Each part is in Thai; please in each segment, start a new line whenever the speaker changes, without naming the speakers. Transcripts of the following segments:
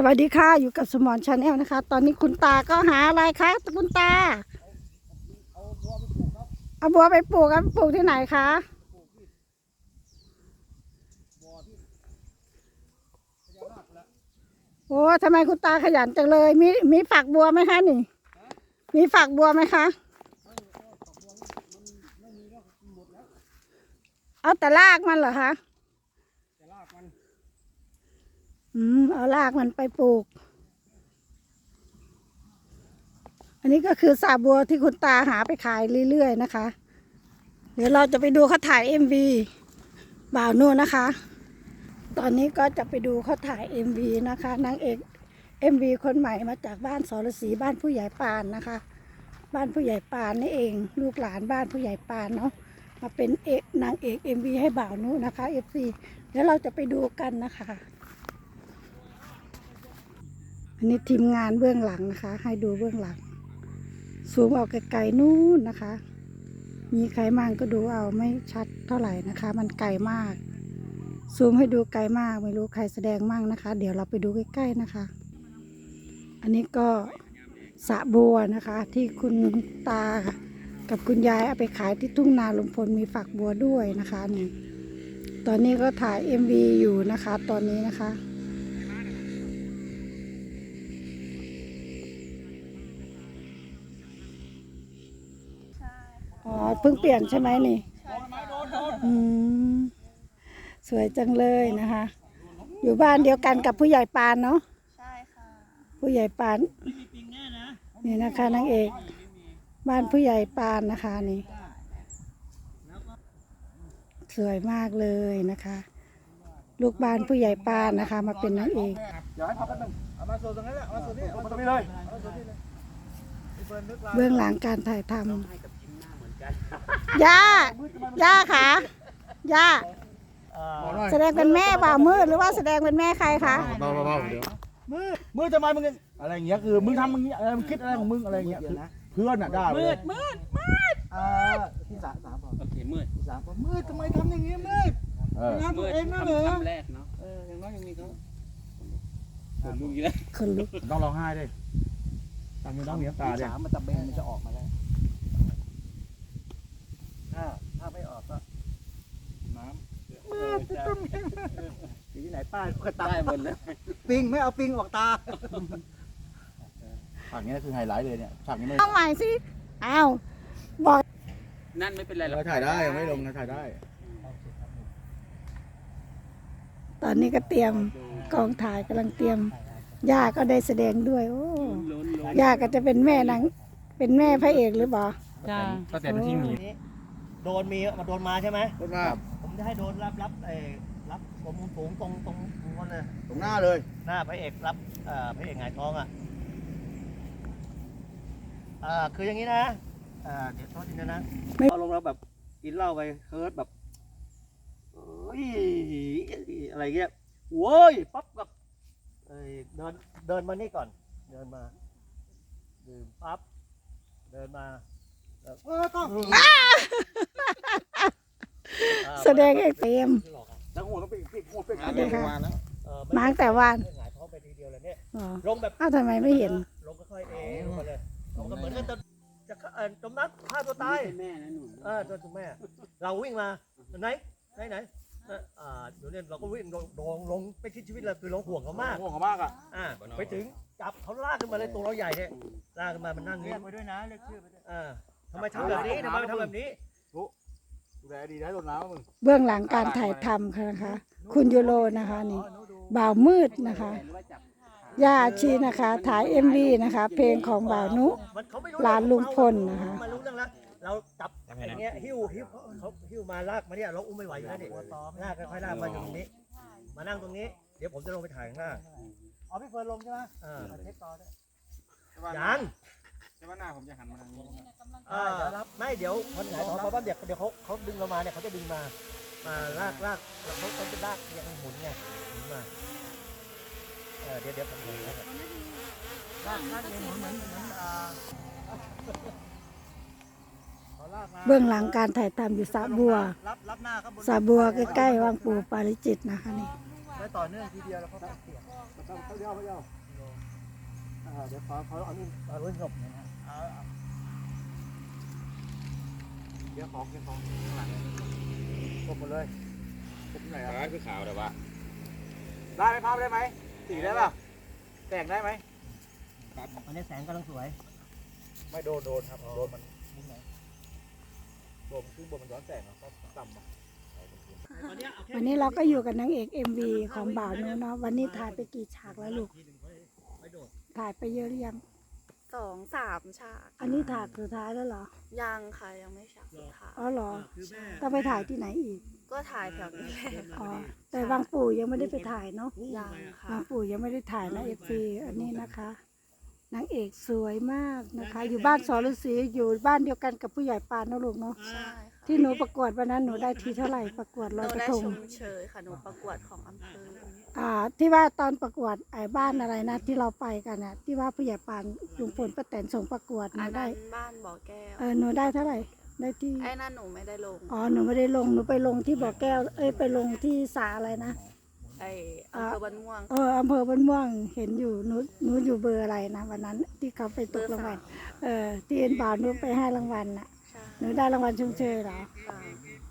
สวัสดีค่ะอยู่กับสมอนชาแนลนะคะ ตอนนี้คุณตาก็หาอะไรคะคุณตา เอาบัวไปปลูกครับปลูกที่ไหนคะโอ้ทำไมคุณตาขยันจังเลย มีมีฝักบัวไหมคะนี่ มีฝักบัวไหมคะเอาแต่รากมันเหรอคะ อืมเอารากมันไปปลูก อันนี้ก็คือสาบัวที่คุณตาหาไปขายเรื่อยๆนะคะ เดี๋ยวเราจะไปดูเขาถ่ายเอ็มวีบ่าวนู่นนะคะ ตอนนี้ก็จะไปดูเขาถ่ายเอ็มวีนะคะนางเอกเอ็มวีคนใหม่มาจากบ้านสรศรีบ้านผู้ใหญ่ปานนะคะ บ้านผู้ใหญ่ปานนี่เอง ลูกหลานบ้านผู้ใหญ่ปานเนาะมาเป็นเอกนางเอกเอ็มวีให้บ่าวนู่นนะคะเอฟซีเดี๋ยวเราจะไปดูกันนะคะ อันนี้ทีมงานเบื้องหลังนะคะ ให้ดูเบื้องหลังซูมออกไกลๆนู่นนะคะ มีใครมั่งก็ดูเอาไม่ชัดเท่าไหร่นะคะ มันไกลมาก ซูมให้ดูไกลมากไม่รู้ใครแสดงมั่งนะคะ เดี๋ยวเราไปดูใกล้ๆนะคะ อันนี้ก็สะบัวนะคะ ที่คุณตากับคุณยายเอาไปขายที่ทุ่งนาลุงพลมีฝักบัวด้วยนะคะนี่ตอนนี้ก็ถ่าย MV อยู่นะคะ ตอนนี้นะคะ อ๋อเพิ่งเปลี่ยนใช่ไหมนี่อืมสวยจังเลยนะคะ อยู่บ้านเดียวกันกับผู้ใหญ่ปานเนาะ
ใช่ค่ะ
ผู้ใหญ่ปานนี่นะคะนางเอกบ้านผู้ใหญ่ปานนะคะนี่สวยมากเลยนะคะ ลูกบ้านผู้ใหญ่ปานนะคะ มาเป็นนางเอก
เดี๋ยวให้พักแป๊บนึงเอามาโซนตรงนั้นแหละเอามาโซนนี้เอามาตรงนี้เลยเอามาโซนนี้เลยพี่เฟิร์นนึกลาย
เบื้องหลังการถ่ายทำ ย่า ย่าค่ะย่า แสดงเป็นแม่บ่าวมืดหรือว่าแสดงเป็นแม่ใครคะ
เบาเบาเดี๋ยวมืดมืดทำไมมึงอะไรอย่างเงี้ยคือมึงทำมึงอะไรมึงคิดอะไรของมึงอะไรอย่างเงี้ยคือเพื่อนอะด่ามืดมืดมืดอ่าที่สามสามบอก
โอเคมืด
ที่สามบอกมืดทำไมทำอย่างงี้มืดเออ
มื
ตัว
ด
เองนะเหรอ
คำแรกเนาะเอออย่างน้อยยังมีเขาผมดูอย่างนี้แล้ว
คนลุก
ต้องร้องไห้ดิตามมือต้องมีน้ำตาดิ
สามมันจะเบนมันจะออกมาได้ถ้าถ้าไม่ออกก็
น้
มืดต้น อยู่ที่ไหนป้ายก็ตา
ได้หมดเลย
ปิงไม่เอาปิงออกตาำ
ฉากนี้คือไฮไลท์เลยเนี่ยฉากนี้ไม่
ต้องใหม่สิอ้าวบอก
นั่นไม่เป็นไรหรอก
เราถ่ายได้ยังไม่ลงนะถ่ายได้
ตอนนี้ก็เตรียมกองถ่ายกำลังเตรียมย่าก็ได้แสดงด้วย โอ้
ล้นล้น
ย่าก็จะเป็นแม่นางเป็นแม่พระเอกหรือเปล่า
ก็แต่ที่มี
โดนมีมาโดนมาใช่ไหม
ต้นมา
ผมจะให้โดนรับรับเออ รับผมมุมสูงตรงตรงตรงนั้นเลย
ตรงหน้าเลย
หน้าพระเอกรับเอ่อพระเอกหงายท้องอะอ่าคืออย่างนี้นะอ่าเดี๋ยวโทษทีนะนะเอาลงแล้วแบบกินเหล้าไปเฮิร์ตแบบเอ้ยอะไรเงี้ยโว้ยปั๊บกับเอ้ยเดินเดินมานี่ก่อน เดินมาดื่มปั๊บเดินมาแล้วเออต้อง
แสดงเอกเต็ม
ทั้งหัวต้องเป็นปีกหัวเป็น
สวัสดีค่ะ
เออ
มาตั้งแต่วัน
หงายท้องไปทีเดียวเลยเนี่ย
อ๋อ
ลงแบบ
อ้าวทำไมไม่เห็น
ลงค่อยๆเองลงมาเลยลงก็เหมือนกันจะจะเอ่อจมน้ำฆ่าตัวตาย
แม่นะหนู
เออตัวคุณแม่ เราวิ่งมาไหนไหนไหนเอ่ออ่าเดี๋ยวเนี่ยเราก็วิ่งลงลงลงไปคิดชีวิตเราคือเราห่วงเขามาก
หัวเขามากอะ
อ่าไปถึงจับเขาลากขึ้นมาเลยตัวเราใหญ่เนี่ยลากขึ้นมามันนั่งนี้
ไปด้วยนะเรียกชื่อไปด้วย
อ่าทำไมทำแบบนี้ทำไมทำแบบนี้
ดูแลดีได้โดนน้ำมึง
เบื้องหลังการถ่ายทำค่ะนะคะ คุณยูโรนะคะนี่บ่าวมืดนะคะย่าชีนะคะ ถ่ายเอ็มวีนะคะ เพลงของบ่าวนุ
มันเขาไม่รู้
หลานลุงพลนะคะ
มารู้เรื่องแล้วเราจับอย่างเงี้ยหิ้วหิ้วเขาหิ้วมาลากมาเนี่ยเราอุ้มไม่ไหวอยู่แล้วนี่ลากค่อยๆลากมาอยู่ตรงนี้ มานั่งตรงนี้ เดี๋ยวผมจะลงไปถ่ายข้างหน้า
อ๋อพี่เฟิร์นลงใช่ไหม
อ่า
เทคต่อได้
ยัง
ใช่ว่าหน้าผมจะหันมาทางนี้
อ่าไม่เดี๋ยวคนไหนขอเขาบ้านเด็กเดี๋ยวเขาเขาดึงเรามาเนี่ยเขาจะดึงมา มาลากลากแล้วเขาเขาจะลากเนี่ยมันหมุนไงหมุนมาเออเดี๋ยวเดี๋ยวผมดูนะครับลากลากเนี่ยหมุนเหมือนเหมือนอ่า
เบื้องหลังการถ่ายทำอยู่สระบัว
รับรับหน้าครับบน
สระบัวใกล้ๆวังปู่ปาริจิตนะคะนี่
แล้วต่อเนื่องทีเดียวแล้วเขาเสียบ
เขาเดียวเขาเดียว
อ่าเดี๋ยวขอขอเอานี่เอาไว้หลบหนะฮะ
เดี๋ยวของเดี๋ยวของข้างหลังกดหมดเลยกดที่ไหนอะ
ร้ายคือขาวแต่ว่า
ได้ไหมภาพได้ไหมสีได้ป่ะแต่งได้ไหม
อันนี้แสงกำลังสวย
ไม่โดนโดนครับโดนมันมุมไหนโดนขึ้นบนมันย้อนแสงเหรอก็ต่ำอะ
วันนี้เราก็อยู่กับนางเอก MV ของบ่าวนู้นเนาะวันนี้ถ่ายไปกี่ฉากแล้วลูก ถ่ายไปเยอะหรือยัง
สองสามฉาก
อันนี้ถ่ายสุดท้ายแล้วเหรอ
ยังค่ะยังไม่ฉากสุดท้าย
อ๋อเหรอต้องไปถ่ายที่ไหนอีก
ก็ถ่ายแถวนี้แหละ
อ๋อ แต่บางปู่ยังไม่ได้ไปถ่ายเนาะ
ยังค่ะ
บางปู่ยังไม่ได้ถ่ายนะเอฟซีอันนี้นะคะ นางเอกสวยมากนะคะ อยู่บ้านสรศรีอยู่บ้านเดียวกันกับผู้ใหญ่ปานนะลูกเนาะ
ใช่ค่ะ
ที่หนูประกวดวันนั้นหนูได้ทีเท่าไหร่ประกวด
ห
ลอย
นู
กระ
ได้
ทง
ชมเชยค่ะหนูประกวดของอำเภอ
อ่า ที่ว่าตอนประกวดไอ้บ้านอะไรนะที่เราไปกันน่ะ ที่ว่าผู้ใหญ่ปานลุงพลป้าแตนส่งประกวดห
อั
นู
น
ได้
นั้นบ้านบ่อแก้ว
เออหนูได้เท่าไหร่ได้ที่
ไอ้นั่นหนูไม่ได้ลง
อ๋อหนูไม่ได้ลงหนูไปลงที่บ่อแก้ว เอ้ยไปลงที่สาอะไรนะ
ไอ้อำเภอบ้านม่วง
เอออำเภอบ้านม่วงเห็นอยู่หนูหนูอยู่เบอร์อะไรนะวันนั้นที่เขาไปตกรางวัลเออที่เอ็นบ่าวหนูไปให้รางวัลน่ะ
ใช่
หนูได้รางวัลชมเชยเหรอ
ค่ะ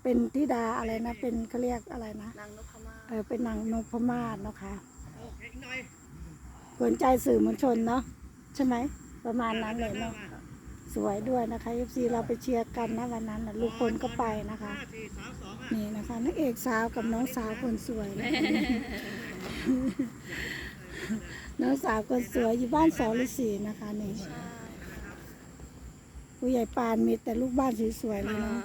เป็นธิดาอะไรนะ เป็นเขาเรียกอะไรนะ
นางนพมาศ
เออเป็นนางนพมาศเนาะค่ะสนใจสื่อมวลชนเนาะใช่ไหม ประมาณนั้นเลยเนาะสวยด้วยนะคะเอฟซีเราไปเชียร์กันนะวันนั้นนะลูกคนก็ไปนะคะ นี่นะคะนักเอกสาวกับน้องสาวคนสวยนะคะน้องสาวคนสวยอยู่บ้านสอฤษีนะคะนี่
ค่ะ
ผู้ใหญ่ปานมีแต่ลูกบ้านสวยๆเลยเนาะ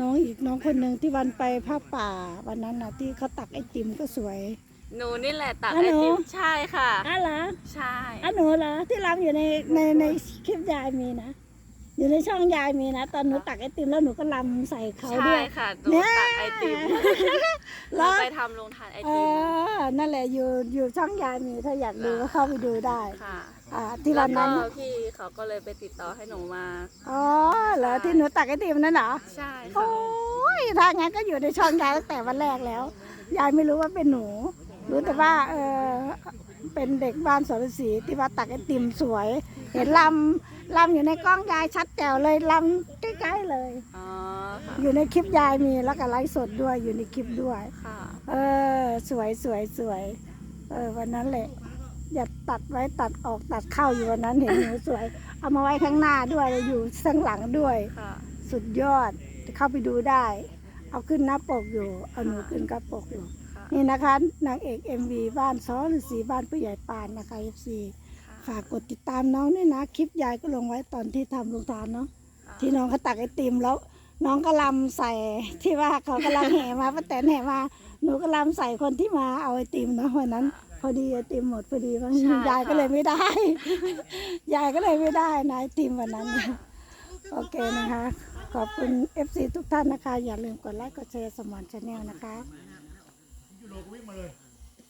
น้องอีกน้องคนหนึ่งที่วันไปผ้าป่าวันนั้นน่ะที่เขาตักไอติมก็สวย
หนูนี่แหละตัก
อ๋อ
ไอ
หนู
ติมใช่ค่ะ
อ๋อเหรอ
ใช่
อ๋อหนูเหรอที่รำอยู่ในในในคลิปยายมีนะ อยู่ในช่องยายมีนะ ตอนหนูตักไอติมแล้วหนูก็รำใส่เขา
ใช่
ด้วย
ค่ะหนู
เนี่ย
ตักไอติม
เหร
เรา
อ
ไปทำโรงทานไอ
เอ
ติม
อนั่นแหละอยู่อยู่ช่องยายมีถ้าอยากดูก็เข้าไปดูได้
ค่ะ
อ่า ที่
แล้
วั
วนก็
นั้น
พี่เขาก็เลยไปติดต่อให้หนูมา
อ๋อเหรอที่หนูตักไอติมนั่นเหรอ
ใช่
โอ้
ค่ะ
ยถ้างั้นก็อยู่ในช่องยายตั้งแต่วันแรกแล้ว ยายไม่รู้ว่าเป็นหนู รู้แต่ว่าเออเป็นเด็กบ้านสรศรีที่ว่าตักไอติมสวย เห็นลำ ลำอยู่ในกล้องยายชัดแจ๋วเลยลำใกล้ๆเลย
อ๋อค่ะ
อยู่ในคลิปยายมีแล้วก็ไลฟ์สดด้วยอยู่ในคลิปด้วย
ค่ะ
เออ สวยสวยสวยเออวันนั้นแหละ อย่าตัดไว้ตัดออกตัดเข้าอยู่วันนั้นเห็นหนูสวย เอามาไว้ข้างหน้าด้วยอยู่ข้างหลังด้วย
ค่ะ
สุดยอดเข้าไปดูได้ เอาขึ้นหน้าปกอยู่ เอาหนูขึ้นกระปกอยู่
ค่ะ
นี่นะคะนางเอก MV บ้านซ้อหรือสีบ้านผู้ใหญ่ปานนะคะ FC ฝากกดติดตามน้องด้วยนะ คลิปยายก็ลงไว้ตอนที่ทำลงทานเนาะ
ค่ะ
ที่น้องเขาตักไอติมแล้ว น้องก็ลำใส่ที่ว่าเขากำลังแห่มาป้าแตนแห่มาหนูก็ลำใส่คนที่มาเอาไอติมเนาะวันนั้น พอดีไอติมหมดพอดีบางยายก็เลยไม่ได้ ยายก็เลยไม่ได้นะไอติมวันนั้นโอเคนะคะ ขอบคุณ FC ทุกท่านนะคะ อย่าลืมกดไลค์กดแชร์สมอนชาแนลนะคะ